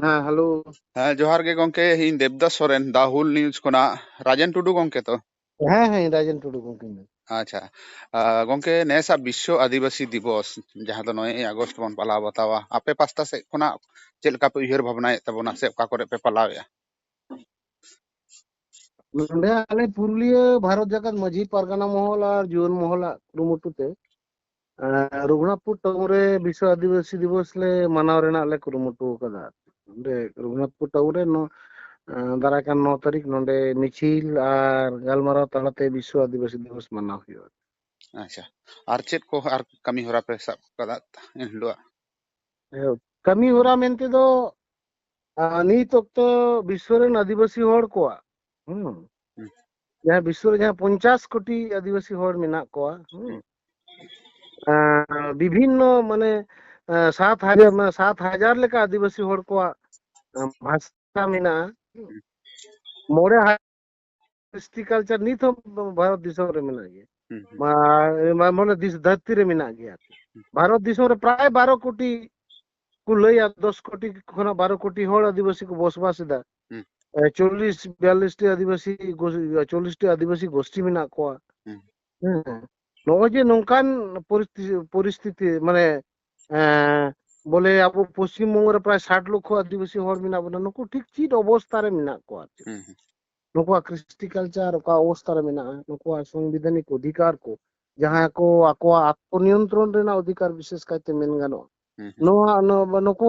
ᱦᱮᱸ ᱦᱮᱞᱳ ᱦᱮᱸ ᱡᱚᱦᱟᱨ ᱜᱮ ᱜᱚᱝᱠᱮ ᱤᱧ ᱫᱮᱵᱫᱟᱥ ᱥᱚᱨᱮᱱ ᱫᱟ ᱦᱩᱞ ᱱᱤᱭᱩᱡ ᱠᱷᱚᱱᱟᱜ ᱨᱟᱡᱮᱱ ᱴᱩᱰᱩ ᱜᱚᱝᱠᱮ ᱛᱚ ᱦᱮᱸ ᱦᱮᱸ ᱨᱟᱡᱮᱱ ᱴᱩᱰᱩ ᱜᱚᱝᱠᱮ अच्छा गंके नेसा विश्व आदिवासी दिवस जहाँ तो नए अगस्त बन पला बतावा आपे पास्ता से को ना चल का पे उयर भावना तबना से का करे पे पालावे नंडे आले पुरुलिया भारत जगत मजी परगना मोहल और जीवन मोहल कुरुमुटुते रुग्णापुर टमरे विश्व आदिवासी दिवस ले मनाव रेना ले कुरुमुटु कदा ᱱᱚᱸᱰᱮ ᱨᱚᱜᱷᱩᱱᱟᱛᱷᱯᱩᱨ ᱴᱟᱣᱩᱱ ᱨᱮ ᱫᱟᱨᱟᱭᱠᱟᱱ ᱱᱚ ᱛᱟᱹᱨᱤᱠᱷ ᱱᱚᱸᱰᱮ ᱢᱤছিল ᱟᱨ ᱜᱟᱞᱢᱟᱨᱟᱣ ᱛᱟᱞᱟᱛᱮ ᱵᱤᱥᱥᱚ ᱟᱹᱫᱤᱵᱟᱹᱥᱤ ᱫᱤᱵᱚᱥ ᱢᱟᱱᱟᱣ ᱦᱩᱭᱩᱜᱼᱟ ᱟᱪᱪᱷᱟ ᱟᱨ ᱪᱮᱫ ᱠᱚ ᱟᱨ ᱠᱟᱹᱢᱤ ᱦᱚᱨᱟ ᱯᱮ ᱥᱟᱵ ᱟᱠᱟᱫᱟ ᱮᱱᱦᱤᱞᱳᱜ ᱠᱟᱹᱢᱤ ᱦᱚᱨᱟ ᱢᱮᱱᱛᱮ ᱫᱚ ᱱᱤᱛ ᱚᱠᱛᱚ ᱵᱤᱥᱥᱚ ᱨᱮᱱ ᱟᱹᱫᱤᱵᱟᱹᱥᱤ ᱦᱚᱲ ᱠᱚᱣᱟᱜ ᱦᱩᱸ ᱡᱟᱦᱟᱸ ᱵᱤᱥᱥᱚ ᱨᱮ ᱡᱟᱦᱟᱸ ᱯᱚᱧᱪᱟᱥ ᱠᱳᱴᱤ ᱟᱹᱫᱤᱵᱟᱹᱥᱤ ᱦᱚᱲ ᱢᱮᱱᱟᱜ ᱠᱚᱣᱟ ᱦᱩᱸ ᱵᱤᱵᱷᱤᱱᱱᱚ ᱢᱟᱱᱮ सात हज़ार सात हज़ार लेका आदिवासी हर को ভাষামিনা মোরে ᱦᱤᱥᱴᱤᱠᱟᱞᱪᱟᱨ ᱱᱤᱛ ᱦᱚᱸ ᱵᱷᱟᱨᱚᱛ ᱫᱤᱥᱚᱢ ᱨᱮ ᱢᱮᱱᱟᱜ ᱜᱮᱭᱟ ᱢᱟᱱᱮ ᱫᱷᱟᱹᱨᱛᱤ ᱨᱮ ᱢᱮᱱᱟᱜ ᱜᱮᱭᱟ ᱵᱷᱟᱨᱚᱛ ᱫᱤᱥᱚᱢ ᱨᱮ ᱯᱨᱟᱭ ᱵᱟᱨো ᱠᱳᱴᱤ ᱠᱚ ᱞᱟᱹᱭᱟ ᱫᱚᱥ ᱠᱳᱴি ᱠᱷᱚᱱᱟᱜ ᱵᱟᱨো ᱠᱳᱴি ᱦᱚᱲ ᱟᱹᱫᱤᱵᱟᱹᱥᱤ ᱠᱚ ᱵᱚᱥᱵᱟᱥ ᱮᱫᱟ ᱪᱚᱞᱞᱤᱥ ᱵᱤᱭᱟᱞᱞᱤᱥᱴᱤ ᱟᱹᱫᱤᱵᱟᱹᱥᱤ ᱪᱚᱞᱞᱤᱥᱴᱤ ᱟᱹᱫᱤᱵᱟᱹᱥᱤ ᱜᱳᱥᱴᱤ ᱢᱮᱱᱟᱜ ᱠᱚᱣᱟ ᱱᱚᱜᱼᱚᱭ ᱡᱮ ᱱᱚᱝᱠᱟᱱ ᱯᱚᱨᱤᱥᱛᱷᱤᱛᱤ ᱢᱟᱱᱮ बोले अब पश्चिम बंग प्राय साठ लक्ष आदिवासी हर नुक ठीक चीज़ अवस्था में नुक कलचार अवस्था में नुक संविधानिक अधिकार को जहाँ को आको आत्मनियंत्रण अधिकार विशेष कायते मेन गो नुक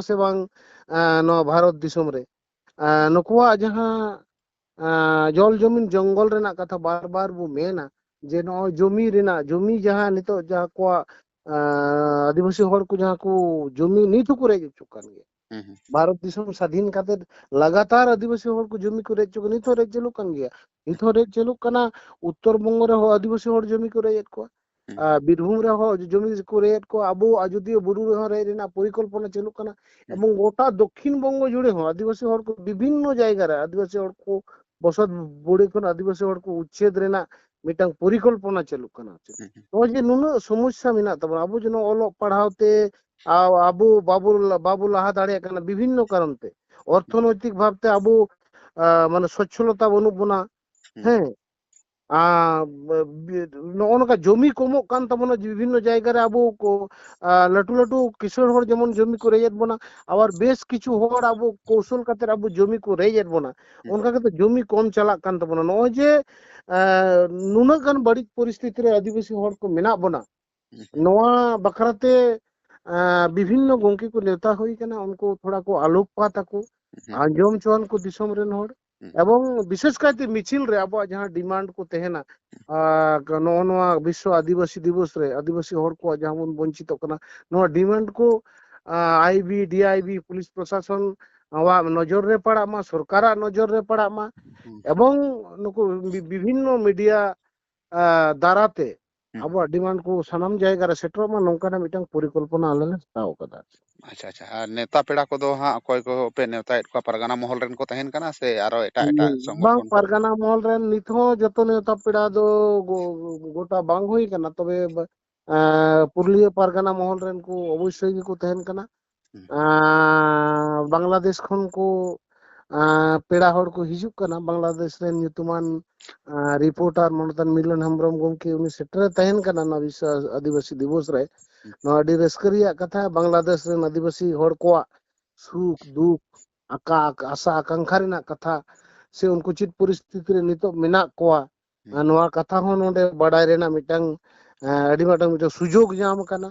से बांग भारत दिसम नुक जल ज़मीन जंगल कथा बार बार बो मेना जे जमी रेना जमी जहाँ नितो ᱟᱹᱫᱤᱵᱟᱹᱥᱤ ᱦᱚᱲ ᱠᱚ ᱡᱟᱦᱟᱸ ᱠᱚ ᱡᱚᱢᱤ ᱱᱤᱛ ᱦᱚᱸᱠᱚ ᱨᱮᱡ ᱦᱚᱪᱚᱜ ᱠᱟᱱ ᱜᱮᱭᱟ হুম, হুম, ᱵᱷᱟᱨᱚᱛ ᱫᱤᱥᱚᱢ ᱥᱟᱫᱷᱤᱱ ᱠᱟᱛᱮ ᱞᱟᱜᱟᱛᱟᱨ ᱟᱹᱫᱤᱵᱟᱹᱥᱤ ᱦᱚᱲ ᱠᱚ ᱡᱚᱢᱤ ᱠᱚ ᱨᱮᱡ ᱦᱚᱪᱚ ᱱᱤᱛ ᱦᱚᱸ ᱨᱮᱡ ᱪᱟᱹᱞᱩᱜ ᱠᱟᱱ ᱜᱮᱭᱟ ᱱᱤᱛ ᱦᱚᱸ ᱨᱮᱡ ᱪᱟᱹᱞᱩᱜ ᱠᱟᱱᱟ ᱩᱛᱛᱚᱨ ᱵᱚᱝᱜᱚ ᱨᱮᱦᱚᱸ ᱟᱹᱫᱤᱵᱟᱹᱥᱤ ᱦᱚᱲ ᱡᱚᱢᱤ ᱠᱚ ᱨᱮᱡ ᱮᱫ ᱠᱚᱣᱟ হুম, ᱟᱨ ᱵᱤᱨᱵᱷᱩᱢ ᱨᱮᱦᱚᱸ ᱡᱚᱢᱤ ᱠᱚ ᱨᱮᱡ ᱮᱫ ᱠᱚᱣᱟ ᱟᱵᱚ ᱟᱡᱚᱫᱤᱭᱟᱹ ᱵᱩᱨᱩ ᱨᱮᱦᱚᱸ ᱨᱮᱡ ᱨᱮᱱᱟᱜ ᱯᱚᱨᱤᱠᱚᱞᱯᱚᱱᱟ ᱪᱟᱹᱞᱩᱜ ᱠᱟᱱᱟ হুম, এবং গোটা দক্ষিণ বঙ্গ জুড়ে হো আদিবাসী হড় কো বিভিন্ন জায়গা রে আদিবাসী হড় কো বসত বুড়ি ᱠᱷᱚᱱ আদিবাসী হড় ᱠᱚ উচ্ছেদ ᱨᱮᱱᱟᱜ ᱢᱤᱫᱴᱟᱝ ᱯᱚᱨᱤᱠᱚᱞᱯᱚᱱᱟ ᱪᱟᱹᱞᱩᱜ ᱠᱟᱱᱟ ᱱᱚᱜᱼᱚᱭ ᱡᱮ ᱱᱩᱱᱟᱹᱜ ᱥᱚᱢᱚᱥᱥᱟ ᱢᱮᱱᱟᱜ ᱛᱟᱵᱚᱱᱟ ᱟᱵᱚ ᱡᱮᱱᱚ ᱚᱞᱚᱜ ᱯᱟᱲᱦᱟᱣ ᱛᱮ ᱟᱵᱚ ᱵᱟᱵᱚ ᱵᱟᱵᱚ ᱞᱟᱦᱟ ᱫᱟᱲᱮᱭᱟᱜ ᱠᱟᱱᱟ ᱵᱤᱵᱷᱤᱱᱱᱚ ᱠᱟᱨᱚᱱ ᱛᱮ অর্থনৈতিক ভাবতে আবু মানে সচ্ছলতা বানুক বোনা হ্যাঁ ᱱᱚᱜᱼᱚ ᱱᱚᱝᱠᱟ ᱡᱚᱢᱤ ᱠᱚᱢᱚᱜ ᱠᱟᱱ ᱛᱟᱵᱚᱱᱟ ᱵᱤᱵᱷᱤᱱᱱᱚ ᱡᱟᱭᱜᱟ ᱨᱮ ᱟᱵᱚ ᱠᱚ ᱞᱟᱹᱴᱩ ᱞᱟᱹᱴᱩ ᱠᱤᱥᱟᱹᱬ ᱦᱚᱲ ᱡᱮᱢᱚᱱ ᱡᱚᱢᱤ ᱠᱚ ᱨᱮᱡ ᱮᱫ ᱵᱚᱱᱟ ᱟᱵᱟᱨ ᱵᱮᱥ ᱠᱤᱪᱷᱩ ᱦᱚᱲ ᱟᱵᱚ ᱠᱳᱣᱥᱚᱞ ᱠᱟᱛᱮᱫ ᱟᱵᱚ ᱡᱚᱢᱤ ᱠᱚ ᱨᱮᱡ ᱮᱫ ᱵᱚᱱᱟ ᱚᱱᱠᱟ ᱠᱟᱛᱮ ᱡᱚᱢᱤ ᱠᱚᱢ ᱪᱟᱞᱟᱜ ᱠᱟᱱ ᱛᱟᱵᱚᱱᱟ ᱱᱚᱜᱼᱚᱭ ᱡᱮ ᱱᱩᱱᱟᱹᱜ ᱜᱟᱱ ᱵᱟᱹᱲᱤᱡ ᱯᱚᱨᱤᱥᱛᱷᱤᱛᱤ ᱨᱮ ᱟᱹᱫᱤᱵᱟᱹᱥᱤ ᱦᱚᱲ ᱠᱚ ᱢᱮᱱᱟᱜ ᱵᱚᱱᱟ ᱱᱚᱣᱟ ᱵᱟᱠᱷᱨᱟᱛᱮ ᱵᱤᱵᱷᱤᱱᱱᱚ ᱜᱚᱝᱠᱮ ᱠᱚ ᱱᱮᱣᱛᱟ ᱦᱩᱭ ᱠᱟᱱᱟ ᱩᱱᱠᱩ ᱛᱷᱚᱲᱟ ᱠᱚ ᱟᱞᱳᱠᱯᱟᱛ ᱟᱠᱚ ᱟᱸᱡᱚᱢ ᱦᱚᱪᱚᱣᱟᱱ ᱠᱚ ᱫᱤᱥᱚᱢ ᱨᱮᱱ ᱦᱚᱲ एवं विशेष करते मिचिल रे अब जहाँ डिमांड को तेना नोनवा विश्व आदिवासी दिवस रे आदिवासी हर को जहाँ बन वंचित करना नोवा डिमांड को आईबी डीआईबी पुलिस प्रशासन वा नज़र रे पड़ा मा सरकार नज़र रे पड़ा मा एवं नुको विभिन्न मीडिया दाराते हम्म। अब डिमांड को सनम जायगा रे सेटरो मा ना मिटांग परिकल्पना आले ने ताओ कदा। अच्छा अच्छा हाँ, नेता पेड़ा को दो हाँ कोई को पे नेता इट परगना महल रेन को तहन कना से आरो एटा एटा हम्म, संगठन परगना महल रेन निथो जतो नेता पेड़ा दो गोटा बांग होई कना तबे पुरलिया परगना महल रेन को अवश्य को तहन कना। हम्म। बांग्लादेश खन को पेड़ हर को हजुकना बांग्लादेश रिपोर्टर मनोतन मिलन हेम्रम गमे सेटेन ना दिवस हम्म। रेस्किया कथा बांग्लादेश आदिवासी सुख दुख आशा आकांक्षा कथा से उनको चित परिस्थिति मेना को हम्म। कथा हों बाड़ा मिटांग सुजोग जामकना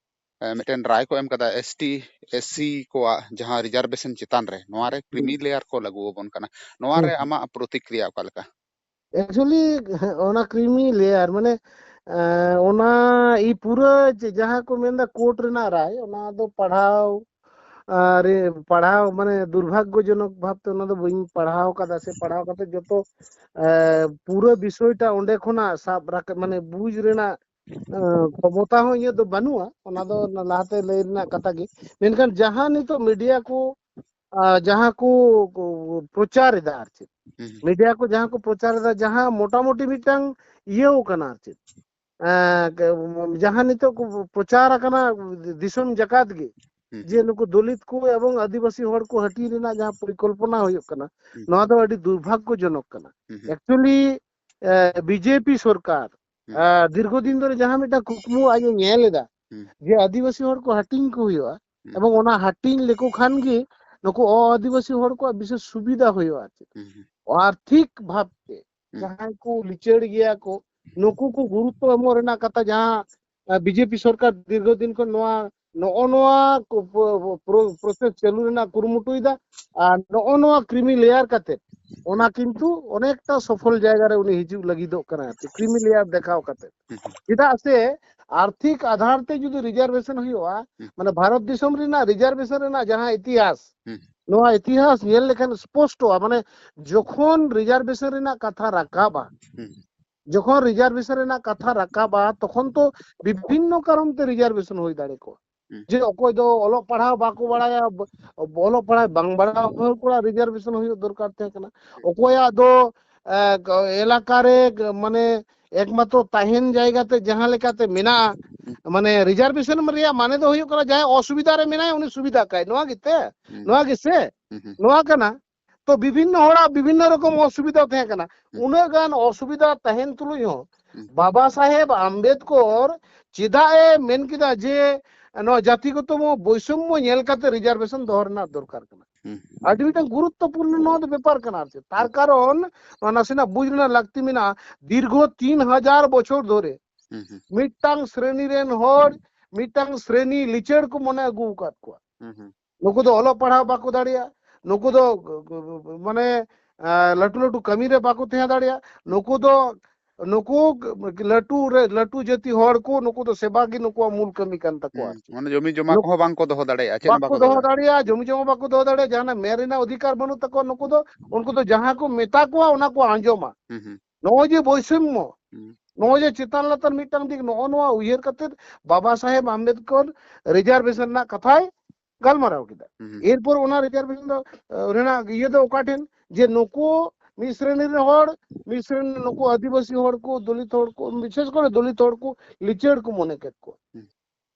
मिटेन राय को एस टी एस सी को जहाँ रिजर्वेशन चितान रे नोआ रे लेयर को लगू बन कना नोआ रे अमा प्रतिक्रिया का लका एक्चुअली ओना क्रिमी लेयर माने ओना ई पूरा जहाँ को मेंदा कोर्ट रे ना राय ओना दो पढाओ अरे पढ़ाओ माने दुर्भाग्यजनक भाव तो ना तो वही पढ़ाओ का दासे पढ़ाओ का तो जो तो पूरा विषय टा उन्हें खुना साब रख माने बुझ रहना ᱠᱷᱚᱢᱚᱛᱟ ᱦᱚᱸ ᱤᱧᱟᱹᱜ ᱫᱚ ᱵᱟᱹᱱᱩᱜᱼᱟ ᱚᱱᱟ ᱫᱚ ᱞᱟᱦᱟᱛᱮ ᱞᱟᱹᱭ ᱨᱮᱱᱟᱜ ᱠᱟᱛᱷᱟ ᱜᱮ ᱢᱮᱱᱠᱷᱟᱱ ᱡᱟᱦᱟᱸ ᱱᱤᱛᱚᱜ ᱢᱤᱰᱤᱭᱟ ᱠᱚ ᱡᱟᱦᱟᱸ ᱠᱚ ᱯᱨᱚᱪᱟᱨ ᱮᱫᱟ ᱟᱨ ᱪᱮᱫ ᱢᱤᱰᱤᱭᱟ ᱠᱚ ᱡᱟᱦᱟᱸ ᱠᱚ ᱯᱨᱚᱪᱟᱨ ᱮᱫᱟ ᱡᱟᱦᱟᱸ ᱢᱚᱴᱟᱢᱩᱴᱤ ᱢᱤᱫᱴᱟᱝ ᱤᱭᱟᱹᱣ ᱠᱟᱱᱟ ᱟᱨ ᱪᱮᱫ ᱡᱟᱦᱟᱸ ᱱᱤᱛᱚᱜ ᱠᱚ ᱯᱨᱚᱪᱟᱨ ᱟᱠᱟᱱᱟ ᱫᱤᱥᱚᱢ ᱡᱟᱠᱟᱛ ᱜᱮ ᱡᱮ ᱱᱩᱠᱩ ᱫᱚᱞᱤᱛ ᱠᱚ ᱮᱵᱚᱝ ᱟᱹᱫᱤᱵᱟᱹᱥᱤ ᱦᱚᱲ ᱠᱚ ᱦᱟᱹᱴᱤᱧ ᱨᱮᱱᱟᱜ ᱡᱟᱦᱟᱸ ᱯᱚᱨᱤᱠᱚᱞᱯᱚᱱᱟ ᱦᱩᱭᱩᱜ ᱠᱟᱱᱟ ᱱᱚᱣᱟ ᱫᱚ ᱟᱹᱰᱤ ᱫᱩᱨᱵᱷᱟᱜᱽᱜᱚᱡᱚᱱᱚᱠ ᱠᱟᱱᱟ ᱮᱠᱪᱩᱭᱮᱞᱤ ᱵᱤᱡᱮᱯᱤ ᱥᱚᱨᱠᱟᱨ ᱫᱤᱨᱜᱚᱫᱤᱱ ᱫᱚᱨᱮ ᱡᱟᱦᱟᱸ ᱢᱤᱫᱴᱟᱝ ᱠᱩᱠᱢᱩ ᱟᱡ ᱮ ᱧᱮᱞ ᱮᱫᱟ ᱡᱮ ᱟᱹᱫᱤᱵᱟᱹᱥᱤ ᱦᱚᱲ ᱠᱚ ᱦᱟᱹᱴᱤᱧ ᱠᱚ ᱦᱩᱭᱩᱜᱼᱟ ᱮᱵᱚᱝ ᱚᱱᱟ ᱦᱟᱹᱴᱤᱧ ᱞᱮᱠᱚ ᱠᱷᱟᱱ ᱜᱮ ᱱᱩᱠᱩ ᱟᱹᱫᱤᱵᱟᱹᱥᱤ ᱦᱚᱲ ᱠᱚᱣᱟᱜ ᱵᱤᱥᱮᱥ ᱥᱩᱵᱤᱫᱷᱟ ᱦᱩᱭᱩᱜᱼᱟ ᱟᱨᱛᱷᱤᱠ ᱵᱷᱟᱵᱛᱮ ᱡᱟᱦᱟᱸᱭ ᱠᱚ ᱞᱤᱪᱟᱹᱲ ᱜᱮᱭᱟ ᱠᱚ ᱱᱩᱠᱩ ᱠᱚ ᱜᱩᱨᱩᱛᱛᱚ ᱮᱢᱚᱜ ᱨᱮᱱᱟᱜ ᱠᱟᱛᱷᱟ ᱡᱟᱦᱟᱸ বিজেপি সরকার দীর্ঘদিন কো নোয়া নও নোয়া প্রসেস চালু রেনা কুরুমুটুইদা আর নও নোয়া ক্রিমি লেয়ার কাতে ᱚᱱᱟ ᱠᱤᱱᱛᱩ ᱚᱱᱮᱠᱴᱟ ᱥᱚᱯᱷᱚᱞ ᱡᱟᱭᱜᱟ ᱨᱮ ᱩᱱᱤ ᱦᱤᱡᱩᱜ ᱞᱟᱹᱜᱤᱫᱚᱜ आर्थिक आधार ते जुदी रिजर्वेशन हम्म। हम्म। हुआ माने भारत रिजार्भेशन रेना रिजर्वेशन जहाँ इतिहास नोआ इतिहास नेल लेखन स्पष्ट हुआ माने जखन रिजर्वेशन कथा रखाबा जखन रिजर्वेशन रेना कथा रखाबा तखन तो विभिन्न कारण ते रिजर्वेशन होई दाड़े को। ᱡᱮ ᱚᱠᱚᱭ ᱫᱚ ᱚᱞᱚᱜ ᱯᱟᱲᱦᱟᱣ ᱵᱟᱠᱚ ᱵᱟᱲᱟᱭᱟ ᱚᱞᱚᱜ ᱯᱟᱲᱦᱟᱣ ᱵᱟᱝ ᱵᱟᱲᱟᱭ ᱦᱚᱲ ᱠᱚᱲᱟ ᱨᱤᱡᱟᱨᱵᱷᱮᱥᱚᱱ ᱦᱩᱭᱩᱜ ᱫᱚᱨᱠᱟর ᱛᱟᱦᱮᱸ ᱠᱟᱱᱟ ᱚᱠᱚᱭᱟᱜ ᱫᱚ ᱮᱞᱟᱠᱟ ᱨᱮ ᱢᱟᱱᱮ एकमात्र तहन जैगाते जहाँ लेकाते मेना माने रिजर्वेशन रिया माने दो हुयो करा जाय असुविधा रे मेना उनी सुविधा काय नोआ गिते नोआ गिसे नोआ कना तो विभिन्न होड़ा विभिन्न रकम असुविधा थे कना उन्हें गान असुविधा तहन तुलुई हो बाबा साहेब आम्बेडकर चिदा मेन किदा जे কিদা যে নো জাতিগত বৈষম্য ñেল কাতে রিজার্ভেশন দহর না দরকার কানা আদি মিটাং গুরুত্বপূর্ণ নদ ব্যাপার কানা আছে তার কারণ নাসিনা বুঝনা লাগতি মিনা দীর্ঘ তিন হাজার বছর ধরে মিটাং শ্রেণী রেন হড় মিটাং শ্রেণী লিচেড় কো মনে আগু কাত কোয়া নুকু ᱫᱚ ᱚᱞᱚᱜ ᱯᱟᱲᱦᱟᱣ ᱵᱟᱠᱚ ᱫᱟᱲᱮᱭᱟᱜ ᱱᱩᱠᱩ ᱫᱚ ᱢᱟᱱᱮ ᱞᱟᱹᱴᱩ ᱞᱟᱹᱴᱩ ᱠᱟᱹᱢᱤ ᱨᱮ ᱵᱟᱠᱚ ᱛᱟᱦᱮᱸ ᱫᱟᱲᱮᱭᱟᱜ ᱱᱩᱠᱩ ᱫᱚ ᱱᱩᱠᱩ ᱞᱟᱹᱴᱩ ᱨᱮ ᱞᱟᱹᱴᱩ ᱡᱟᱹᱛᱤ ᱦᱚᱲ ᱠᱚ ᱱᱩᱠᱩ ᱫᱚ ᱥᱮᱵᱟ ᱜᱮ ᱱᱩᱠᱩᱣᱟᱜ ᱢᱩᱞ ᱠᱟᱹᱢᱤ ᱠᱟᱱ ᱛᱟᱠᱚᱣᱟ ᱢᱟᱱᱮ ᱡᱚᱢᱤ ᱡᱚᱢᱟ ᱠᱚᱦᱚᱸ ᱵᱟᱝ ᱠᱚ ᱫᱚᱦᱚ ᱫᱟᱲᱮᱭᱟᱜᱼᱟ ᱪᱮᱫ ᱵᱟᱠᱚ ᱫᱚᱦᱚ ᱫᱟᱲᱮᱭᱟᱜᱼᱟ ᱡᱚᱢᱤ ᱡᱚᱢᱟ ᱵᱟᱠᱚ ᱫᱚᱦᱚ ᱫᱟᱲᱮᱭᱟᱜᱼᱟ ᱡᱟᱦᱟᱱᱟᱜ ᱢᱮᱱ ᱨᱮᱱᱟᱜ ᱚᱫᱷᱤᱠᱟᱨ ᱵᱟᱹᱱᱩᱜ ᱛᱟᱠᱚᱣᱟ ᱱᱩᱠᱩ ᱫᱚ ᱩᱱᱠᱩ ᱫᱚ ᱡᱟᱦᱟᱸ ᱠᱚ ᱢᱮᱛᱟ ᱠᱚᱣᱟ ᱚᱱᱟ ᱠᱚ ᱟᱸᱡᱚᱢᱟ ᱱᱚᱜᱼᱚᱭ ᱡᱮ ᱵᱳᱭᱥᱚᱢᱢᱚ ᱱᱚᱜᱼᱚᱭ ᱡᱮ ᱪᱮᱛᱟᱱ ᱞᱟᱛᱟᱨ ᱢᱤᱫᱴᱟᱝ ᱫᱤᱠ ᱱᱚᱜᱼᱚ ᱱᱚᱣᱟ ᱩᱭᱦᱟᱹᱨ ᱠᱟᱛᱮᱫ ᱵᱟᱵᱟ ᱥᱟᱦᱮᱵ ᱟᱢᱵᱮᱫᱠᱚᱨ ᱨᱤᱡᱟᱨᱵᱷᱮᱥᱚᱱ ᱨᱮᱱᱟᱜ ᱠᱟᱛᱷᱟᱭ ᱜᱟᱞᱢᱟᱨᱟᱣ ᱠᱮᱫᱟ ᱮᱨᱯᱚᱨ ᱚᱱᱟ ᱨᱤᱡᱟᱨᱵᱷᱮᱥᱚᱱ ᱫᱚ ᱨᱮᱱᱟᱜ ᱤᱭᱟᱹ ᱫᱚ ᱚᱠᱟᱴᱷᱮᱱ ᱡᱮ ᱱᱩᱠᱩ મિશ્રણી રે હોડ મિશ્રણી લોકો આદિવાસી હોડ કો દલિત હોડ કો વિશેષ করে দলিত હોડ કો লিচেড কো মনে কেত কো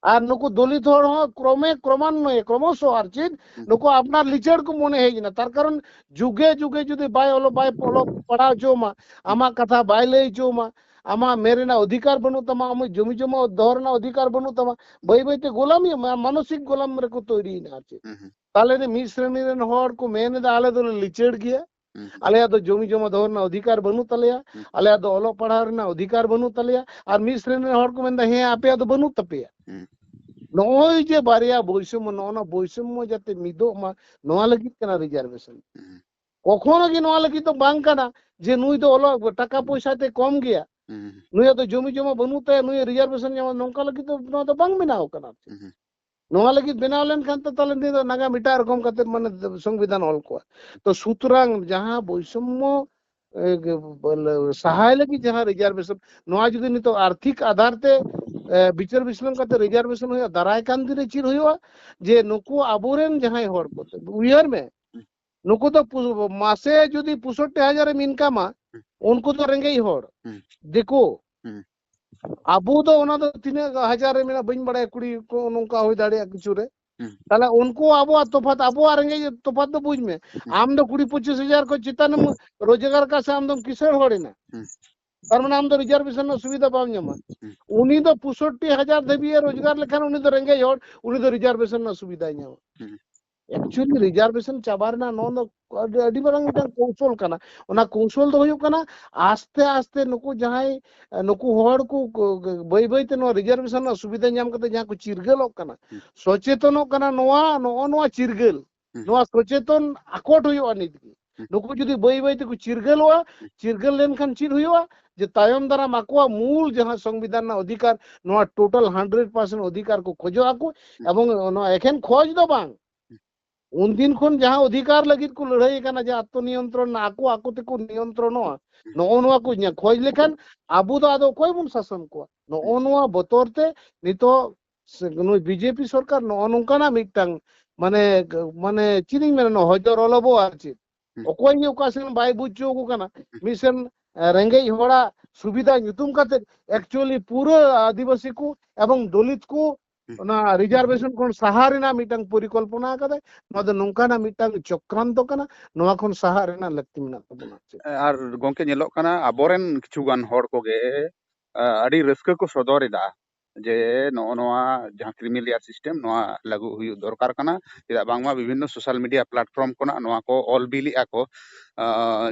আর নকু দলিত হড় হ ক্রমে ক্রমান্বয়ে ক্রমশ আর চিত নকু আপনার লিচেড কো মনে হয়ে না তার কারণ যুগে যুগে যদি বাই হলো বাই পড়ো পড়াও জমা আমার কথা বাই লই জমা আমার মেরেনা অধিকার বনু তোমা আমি জমি জমা দহরনা অধিকার বনু তোমা বই বইতে গোলামি মানসিক গোলাম রেখো তৈরি না আছে তাহলে মিশ্রেণীর হড় কো মেনে আলাদা লিচেড গিয়া ᱟᱞᱮᱭᱟᱜ ᱫᱚ ᱡᱚᱢᱤ ᱡᱚᱢᱟ ᱫᱚᱦᱚ ᱨᱮᱱᱟᱜ ᱚᱫᱷᱤᱠᱟᱨ ᱵᱟᱹᱱᱩᱜ ᱛᱟᱞᱮᱭᱟ ᱟᱞᱮᱭᱟᱜ ᱫᱚ ᱚᱞᱚᱜ ᱯᱟᱲᱦᱟᱣ ᱨᱮᱱᱟᱜ ᱚᱫᱷᱤᱠᱟᱨ ᱵᱟᱹᱱᱩᱜ ᱛᱟᱞᱮᱭᱟ ᱟᱨ ᱢᱤᱫ ᱥᱨᱮᱱᱤ ᱨᱮᱱ ᱦᱚᱲ ᱠᱚ ᱢᱮᱱᱫᱟ ᱦᱮᱸ ᱟᱯᱮᱭᱟᱜ ᱫᱚ ᱵᱟᱹᱱᱩᱜ ᱛᱟᱯᱮᱭᱟ ᱱᱚᱜᱼᱚᱭ ᱡᱮ ᱵᱟᱨᱭᱟ ᱵᱳᱭᱥᱚᱢᱢᱚ ᱱᱚᱣᱟ ᱵᱳᱭᱥᱚᱢᱢᱚ ᱡᱟᱛᱮ ᱢᱤᱫᱚᱜ ᱢᱟ ᱱᱚᱣᱟ ᱞᱟᱹᱜᱤᱫ ᱠᱟᱱᱟ ᱨᱤজাᱨᱵᱷᱮᱥᱚᱱ কখনো ᱱᱚᱣᱟ ᱞᱟᱹᱜᱤᱫ ᱫᱚ ᱵᱟᱝ ᱠᱟᱱᱟ ᱡᱮ ᱱᱩᱭ ᱫᱚ ᱚᱞᱚᱜ ᱴᱟᱠᱟ টাকা পয়সাতে কম গিয়া নুই তো জমি জমা বনু তে নুই রিজার্ভেশন জামা নঙ্কা লাগি তো নোয়া তো বাং মেনাও কানা ᱱᱚᱣᱟ ᱞᱟᱹᱜᱤᱫ ᱵᱮᱱᱟᱣ ᱞᱮᱱᱠᱷᱟᱱ नित आर्थिक आधार ते विचार विश्लेषण करते रिजार्वेशन दाराकान दिन चीज़ हो जे नुकु आबोरेन जहाँ हर को में तो मासे जो पुसट्टे हज़ार इनकामा उनको तो रेंगे हर देखो अब तीन हज़ार बड़ा कुड़ी को नौका हो दूरे उनको अब तोफात अब रेगे तोफात बुझ में आम कुड़ी पचिस हज़ार को चितान रोज़गार का आम किसान हड़ेना रिजार्भेशन सुविधा बामा उनी हज़ार धाबी रोज़गार लेखान रेगेज रिजार्भेशन सुविधा एक्चुअली रिजार्भेशन चाबारना मारा कौशल कौशल तो आस्ते आस्ते नुक जहाँ नुक को बै बैते रिजार्भेशन सुविधा नाम जहाँ चिरगल सचेतन नवा चिरगल सचेतन आकट हो नुक जो बै बैते चिरगल चिरगल चेद जे तायम दाराम आकुआ मूल जहाँ संविधान अधिकार नोआ टोटल 100% अधिकार को खोजो आकु एवं नो एखेन खोज दो बांग उन दिन जहाँ अधिकार लगे को लड़ाई कर जे आत्मनियंत्रण ना नियंत्रण नज नोवा को ने लेखन अबू शासन को नो नोवा बतोरते नितो बीजेपी सरकार नो नुकाना माने माने चीनिंग में नो होय दर ओलबो आछि सुविधा एक्चुअली पूरा आदिवासी को एवं दलित को रिजार्वेशन खन सहा परिकल्पना नौकाना मिटा चक्रांत सहा लाती मे गलोना अब किचुगान रसक को सदर जे नौ क्रिमिल सिसटेम लागू हो दरकार चाहा विभिन्न सोशल मीडिया प्लेटफॉर्म को ऑल बिल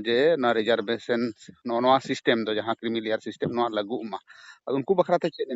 जे रिजार्वेशन नौ सिसटेम क्रिमिल सिसटेम लागू उनको बखरा चेमें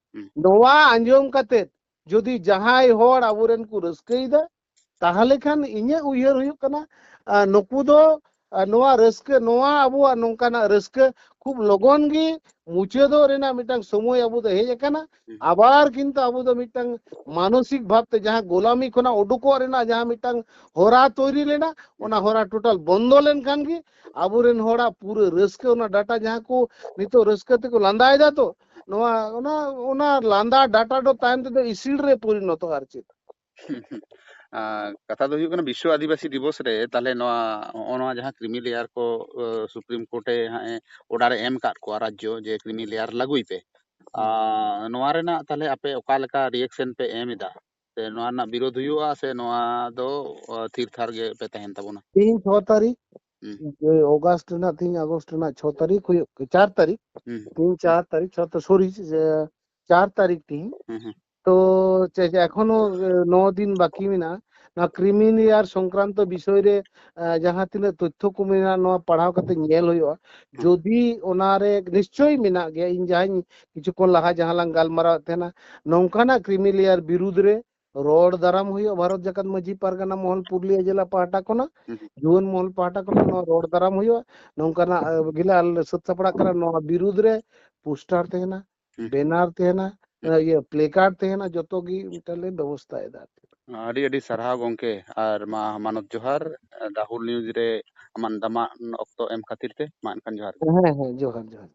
ᱱᱚᱣᱟ ᱟᱸᱡᱚᱢ ᱠᱟᱛᱮᱫ ᱡᱩᱫᱤ ᱡᱟᱦᱟᱸᱭ ᱦᱚᱲ ᱟᱵᱚᱨᱮᱱ ᱠᱚ ᱨᱟᱹᱥᱠᱟᱹᱭᱮᱫᱟ ᱛᱟᱦᱚᱞᱮ ᱠᱷᱟᱱ ᱤᱧᱟᱹᱜ ᱩᱭᱦᱟᱹᱨ ᱦᱩᱭᱩᱜ ᱠᱟᱱᱟ ᱟ, ᱱᱩᱠᱩ ᱫᱚ ᱟ, ᱱᱚᱣᱟ ᱨᱟᱹᱥᱠᱟᱹ ᱱᱚᱣᱟ ᱟᱵᱚᱣᱟᱜ ᱱᱚᱝᱠᱟᱱᱟᱜ ᱨᱟᱹᱥᱠᱟᱹ ᱠᱷᱩᱵ ᱞᱚᱜᱚᱱ ᱜᱮ ᱢᱩᱪᱟᱹᱫᱚᱜ ᱨᱮᱱᱟᱜ ᱢᱤᱫᱴᱟᱝ ᱥᱚᱢᱚᱭ ᱟᱵᱚ ᱫᱚ ᱦᱮᱡ ᱟᱠᱟᱱᱟ ᱟᱵᱟᱨ ᱠᱤᱱᱛᱩ ᱟᱵᱚ ᱫᱚ ᱢᱤᱫᱴᱟᱝ ᱢᱟᱱᱚᱥᱤᱠ ᱵᱷᱟᱵᱛᱮ ᱡᱟᱦᱟᱸ ᱜᱳᱞᱟᱢᱤ ᱠᱷᱚᱱᱟᱜ ᱩᱰᱩᱠᱚᱜ ᱨᱮᱱᱟᱜ ᱡᱟᱦᱟᱸ ᱢᱤᱫᱴᱟᱝ ᱦᱚᱨᱟ ᱛᱚৈরি ᱞᱮᱱᱟ ᱚᱱᱟ ᱦᱚᱨᱟ ᱴᱳᱴᱟᱞ ᱵᱚᱱᱫᱚ ᱞᱮᱱᱠᱷᱟᱱ ᱜᱮ ᱟᱵᱚᱨᱮᱱ ᱦᱚᱲᱟᱜ ᱯᱩᱨᱟᱹ ᱨᱟᱹᱥᱠᱟᱹ ᱚᱱᱟ ᱰᱟᱴᱟ ᱡᱟᱦᱟᱸ ᱠᱚ ᱱᱤᱛᱚᱜ ᱨᱟᱹᱥᱠᱟᱹ ᱛᱮᱠᱚ ᱞᱟᱸᱫᱟᱭᱮᱫᱟ ᱛᱚ ᱱᱚᱣᱟ ᱚᱱᱟ ᱚᱱᱟ ᱞᱟᱸᱫᱟ ᱰᱟᱴᱟ ᱫᱚ ᱛᱟᱭᱚᱢ ᱛᱮᱫᱚ ᱤᱥᱤᱲ ᱨᱮ ᱯᱚᱨᱤᱱᱚᱛᱚᱜᱼᱟ ᱟᱨ ᱪᱮᱫ कथा तो हुई विश्व आदिवासी दिवस रे ताले क्रिमिलेयर को सुप्रीम कोर्ट ऑर्डर एम कर को राज्य जे क्रिमिलेयर लागू पे आपे रिएक्शन पे एम इदा से विरोध थिर थार गे पे तारीख जे अगस्त तारीख को 4 तारीख 3 4 तारीख 6 তো এখনও ᱱᱚᱫᱤᱱ বাকি মেনা ᱱᱚᱣᱟ ক্রিমিনিয়ার সংক্রান্ত বিষয়রে ᱡᱟᱦᱟᱸ ᱛᱤᱱᱟᱹᱜ ᱛᱚᱛᱛᱷᱚ ᱠᱚ ᱢᱮᱱᱟᱜ ᱱᱚᱣᱟ ᱯᱟᱲᱦᱟᱣ ᱠᱟᱛᱮ ᱧᱮᱞ ᱦᱩᱭᱩᱜᱼᱟ ᱡᱩᱫᱤ ᱚᱱᱟᱨᱮ ᱱᱤᱥᱪᱚᱭ ᱢᱮᱱᱟᱜ ᱜᱮᱭᱟ ᱤᱧ ᱡᱟᱦᱟᱸᱧ ᱠᱤᱪᱷᱩ ᱠᱷᱚᱱ ᱞᱟᱦᱟ ᱡᱟᱦᱟᱸ ᱞᱟᱝ ᱜᱟᱞᱢᱟᱨᱟᱣᱮᱫ ᱛᱟᱦᱮᱱᱟ ᱱᱚᱝᱠᱟᱱᱟᱜ ক্রিমিলিয়ার ᱵᱤᱨᱩᱫᱽ ᱨᱮ রড দারাম হইও ভারত জাকাত মাঝি পারগানা মহল পুরুলিয়া জেলা পাহাটা কোনা জুয়ান মহল পাহাটা কোনা ᱱᱚᱣᱟ রড দারাম হইও নংকানা গিলা সত্তাপড়া করা ᱱᱚᱣᱟ বিরুদ্ধ রে পোস্টার তেহনা ব্যানার তেহনা ये प्ले कार्ड थे ना जो तो की मिटले व्यवस्था है दाते। आरी आरी सरहा गोंके आर मा मानत जोहर राहुल न्यूज़ रे अमन दमा एम खातिर ते मान कन जोहर। हाँ हाँ जोहर जोहर।